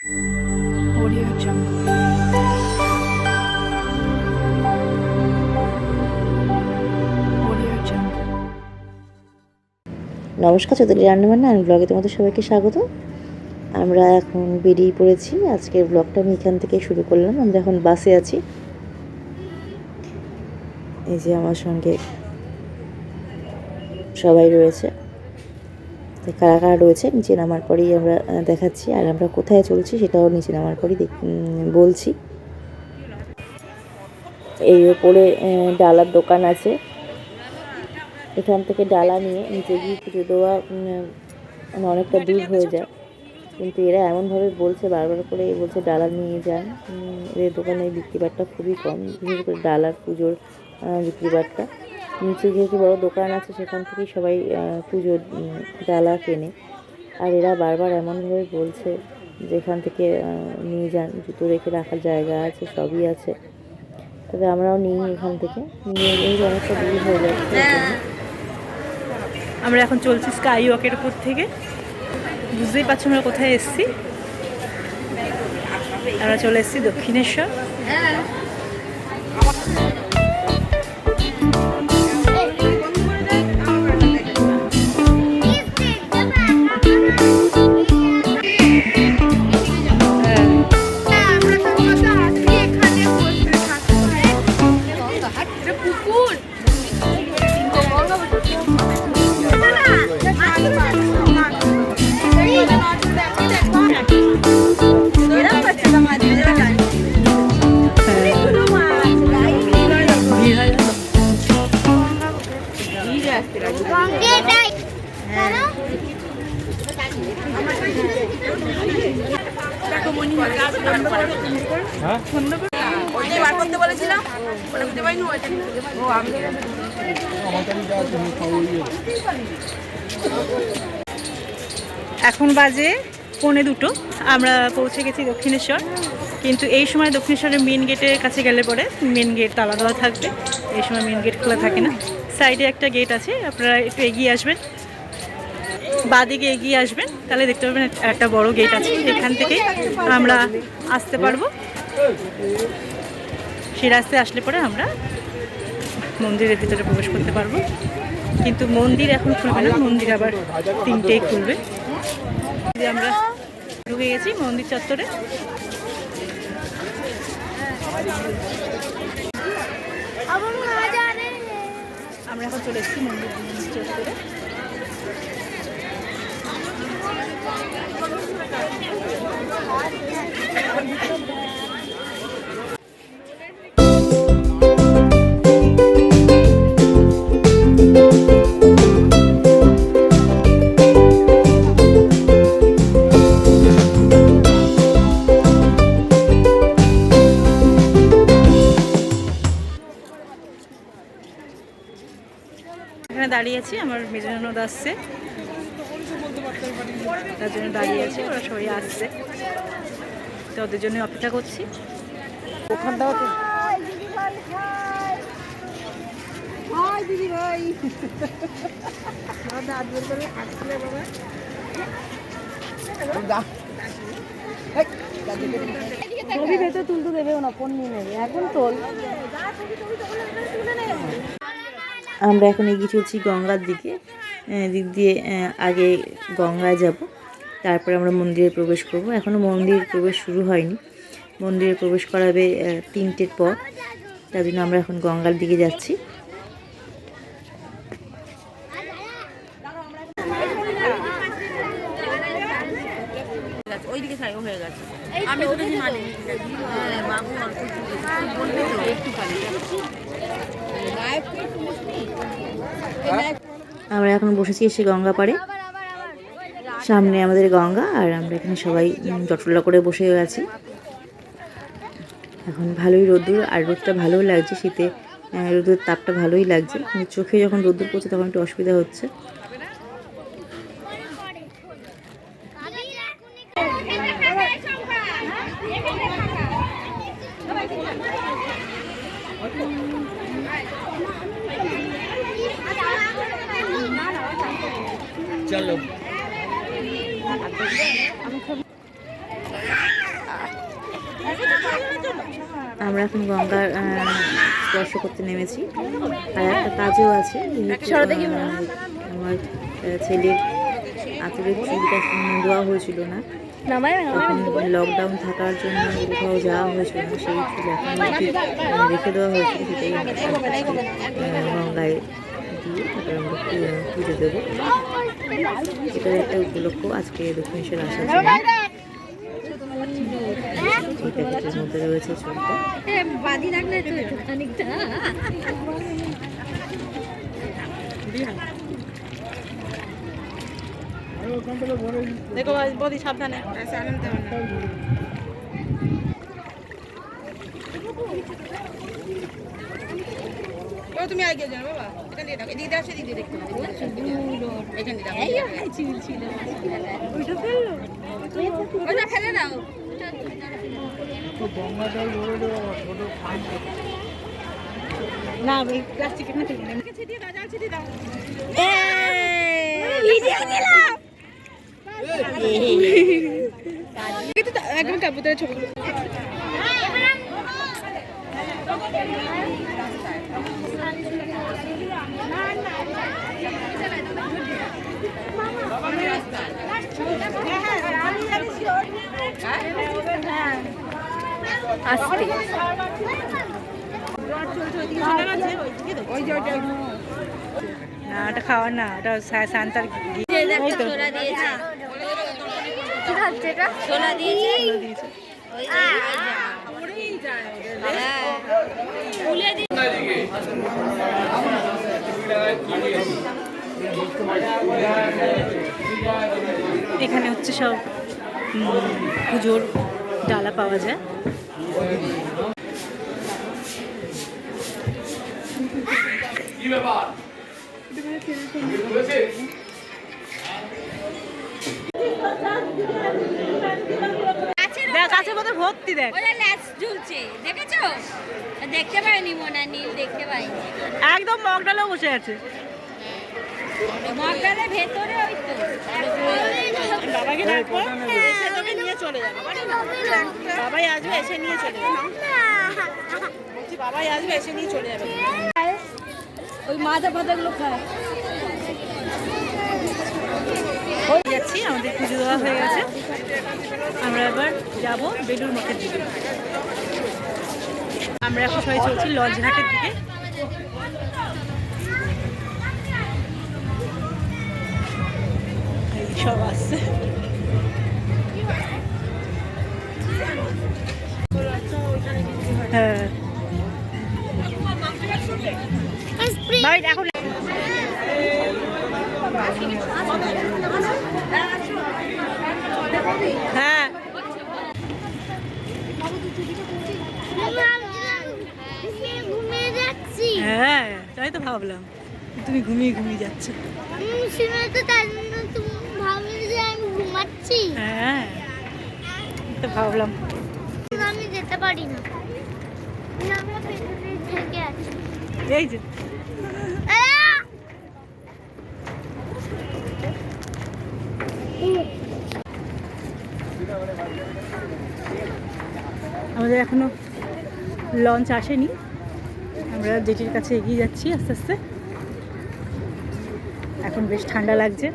Audio Jungle. নমস্কার, চৌধুরী রান্নাবান্না। আমি ব্লগে তোমাদের সবাইকে স্বাগত। আমরা এখন বেরিয়ে পড়েছি। আজকের ব্লগটা আমি এখান থেকে শুরু করলাম। আমরা এখন বাসে আছি। এই যে আমার সঙ্গে সবাই রয়েছে। তো কারা কারা রয়েছে নিচে নামার পরেই আমরা দেখাচ্ছি। আর আমরা কোথায় চলছি সেটাও নিচে নামার পরেই বলছি। এই ওপরে ডালার দোকান আছে। এখান থেকে ডালা নিয়ে নিচে গিয়ে পুজো দেওয়া মানে অনেকটা দূর হয়ে যায়। কিন্তু এরা এমনভাবে বলছে বারবার করে বলছে ডালা নিয়ে যান। এদের দোকানে বিক্রি বাট্টা খুবই কম বিশেষ করে ডালার পুজোর আহ, বিক্রি বাট্টা নিচে যেহেতু বড় দোকান আছে সেখান থেকেই সবাই পুজোর ডালা কেনে। আর এরা বারবার এমনভাবে বলছে যে এখান থেকে নিয়ে যান জুতো রেখে রাখার জায়গা আছে সবই আছে। তবে আমরাও নিই এখান থেকে। নিয়ে গিয়ে অনেকটা দূর হয়ে যাচ্ছে আমরা এখন চলছি স্কাই ওয়াকের উপর থেকে। বুঝতেই পারছ আমরা কোথায় এসেছি? আমরা চলে এসেছি দক্ষিণেশ্বর। বাজে পৌনে দুটো। আমরা পৌঁছে গেছি দক্ষিণেশ্বর। কিন্তু এই সময় দক্ষিণেশ্বরের মেন গেটের কাছে গেলে পরে মেন গেট তালা দেওয়া থাকবে। এই সময় মেন গেট খোলা থাকে না। সাইডে একটা গেট আছে, আপনারা একটু এগিয়ে আসবেন। বাদিকে এগিয়ে আসবেন, তাহলে দেখতে পাবেন একটা- বড় গেট আছে। এখান থেকে আমরা আসতে পারব। সে রাস্তায় আসলে পরে আমরা মন্দিরের ভিতরে প্রবেশ করতে পারব। কিন্তু মন্দির এখন খুলবে না, মন্দির আবার তিনটেই খুলবে। যে আমরা ঢুকে গেছি মন্দির চত্বরে। আমরা এখন চলে এসেছি মন্দির চত্বরে। দাঁড়িয়ে আছি আমার মেজননদ আসছে। তার জন্য দাঁড়িয়ে আছি ওরা সবাই আসছে। তো ওদের জন্য অপেক্ষা করছি। ছবি ভেতর তুলতে দেবে না ফোন নিয়ে নেবে। এখন তোল। আমরা এখন এগিয়ে চলছি গঙ্গার দিকে। দিক দিয়ে আগে গঙ্গায় যাব। তারপরে আমরা মন্দিরে প্রবেশ করব। এখনও মন্দির প্রবেশ শুরু হয়নি। মন্দিরে প্রবেশ করাবে তিনটের পর। তার জন্য আমরা এখন গঙ্গার দিকে যাচ্ছি। বসেছি এসে গঙ্গা পাড়ে। সামনে আমাদের গঙ্গা আর আমরা এখানে সবাই জটলা করে বসে আছি। এখন ভালোই রোদ্দুর আর রোদটা ভালোই লাগছে শীতে। রোদের তাপটা ভালোই লাগছে। কিন্তু চোখে যখন রোদ্দুর পড়ছে তখন একটু অসুবিধা হচ্ছে চলো আমরা এখন গঙ্গার আহ, স্পর্শ করতে নেমেছি আর একটা কাজও আছে আমার ছেলের আতুরের চুলটা দেওয়া হয়েছিল না। তখন লকডাউন থাকার জন্য কোথাও যাওয়া হয়েছিল না সেই চুল এখন রেখে দেওয়া হয়েছিল সেটাই গঙ্গায় দিয়ে তারপরে আমরা পুজো দেবো। এটার একটা উপলক্ষ আজকে দক্ষিণেশ্বর আসার জন্য। এই প্যাকেটের মধ্যে রয়েছে চুলটা দেখো বদি সাবধানে ও তুমি আগে যাও বাবা এখান দিয়ে দেখো এদিকে আসে দিদি দেখতে পাবে এখান দিয়ে দেখো ওটা ফেলে দাও না প্লাস্টিক তা- একদম কাপুতের ছবি। আস্তে। না ওটা খাওয়ার না ওটা সা- শান্তার ঘি- এই তো ছোলা দিয়েছে। এটা ছোলা দিয়েছে। ওই যে, ওই যে। ফুলে দি- এখানে হচ্ছে সব পুজোর ডালা পাওয়া যায়। দেখ গাছের মধ্যে ভর্তি দেখ। ওরা ল্যাচ ঝুলছে দেখেছ? দেখতে পাইনি মোনা নীল দেখতে পাইনি। একদম মগডালেও বসে আছে। মগডালের ভেতরে ওই তো। বাবাকে ডাকবো চলে যাবে। বাবাই আসবে, এসে নিয়ে চলে যাবে। বলছি, বাবাই আসবে, এসে নিয়ে চলে যাবে। ওই মাথা পাতাগুলো খায় যাচ্ছি, আমাদের পুজো দেওয়া হয়ে গেছে। আমরা এবার যাব বেলুর মঠের দিকে। আমরা এখন সবাই চলছি লঞ্চ ঘাটের দিকে। সব আসছে। এখন হ্যাঁ। হ্যাঁ তাই তো ভাবলাম। তুমি ঘুমিয়ে ঘুমিয়ে যাচ্ছ। শুনে তো তার জন্য তুমি ভাবলে যে আমি ঘুমাচ্ছি হ্যাঁ তো ভাবলাম। আমি যেতে পারি না। আমরা থেকে আছি। এই যে। আমাদের এখনও লঞ্চ আসেনি আমরা জেটির কাছে এগিয়ে যাচ্ছি আস্তে আস্তে এখন বেশ ঠান্ডা লাগছে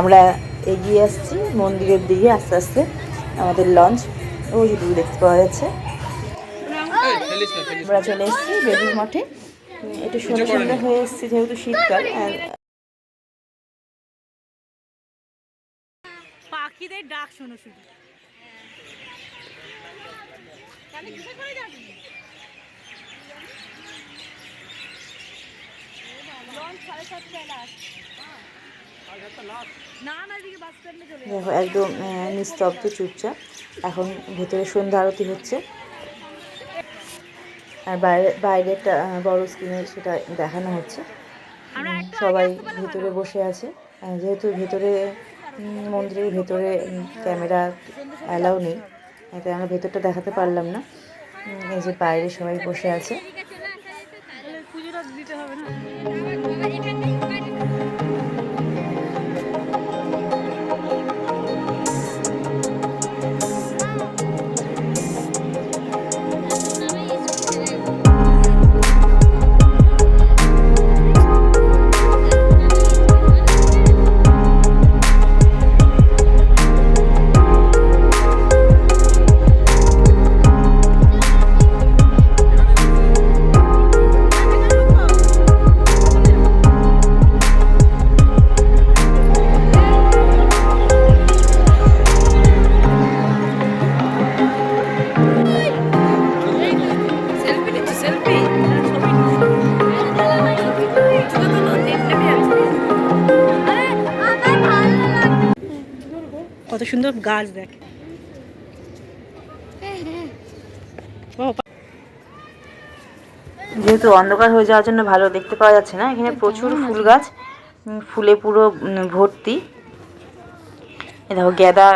আমরা এগিয়ে আসছি মন্দিরের দিকে আস্তে আস্তে আমাদের লঞ্চ ওই যে দেখতে পাওয়া যাচ্ছে। আমরা চলে এসেছি বেলুর মঠে। একটু সন্ধ্যা সন্ধ্যা হয়ে এসেছি যেহেতু শীতকাল পাখিদের ডাক শোনো শুধু। দেখো একদম নিস্তব্ধ চুপচাপ। এখন ভেতরে সন্ধ্যা আরতি হচ্ছে। আর বাইরে বাইরে একটা বড় স্ক্রিনে সেটা দেখানো হচ্ছে। সবাই ভেতরে বসে আছে। যেহেতু ভেতরে মন্দিরের ভেতরে ক্যামেরা অ্যালাউ নেই তাই আমরা ভেতরটা দেখাতে পারলাম না। এই যে বাইরে সবাই বসে আছে। পুজোটা দিতে হবে না? গাছ দেখ। যেহেতু অন্ধকার হয়ে যাওয়ার জন্য ভালো দেখতে পাওয়া যাচ্ছে না এখানে প্রচুর ফুল গাছ ফুলে পুরো ভর্তি। দেখো গ্যাদা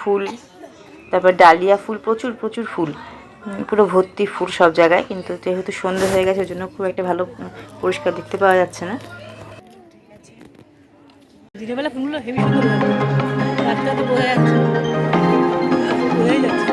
ফুল তারপর ডালিয়া ফুল প্রচুর প্রচুর ফুল। পুরো ভর্তি ফুল সব জায়গায় কিন্তু যেহেতু সন্ধে হয়ে গেছে ওই জন্য খুব একটা ভালো পরিষ্কার দেখতে পাওয়া যাচ্ছে না। দিনের বেলা ফুলগুলো হেভি সুন্দর রাতটা তো বোঝা যাচ্ছে বোঝাই যাচ্ছে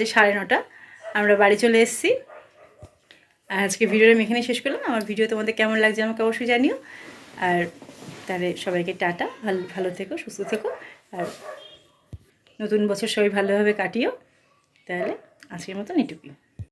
বাজে সাড়ে নটা। আমরা বাড়ি চলে এসেছি। আর আজকে ভিডিওটা আমি এখানে শেষ করলাম। আমার ভিডিও তোমাদের কেমন লাগছে আমাকে অবশ্যই জানিও। আর তাহলে সবাইকে টাটা। ভালো ভালো থেকো, সুস্থ থেকো। আর নতুন বছর সবাই ভালোভাবে কাটিও। তাহলে আজকের মতন এটুকুই।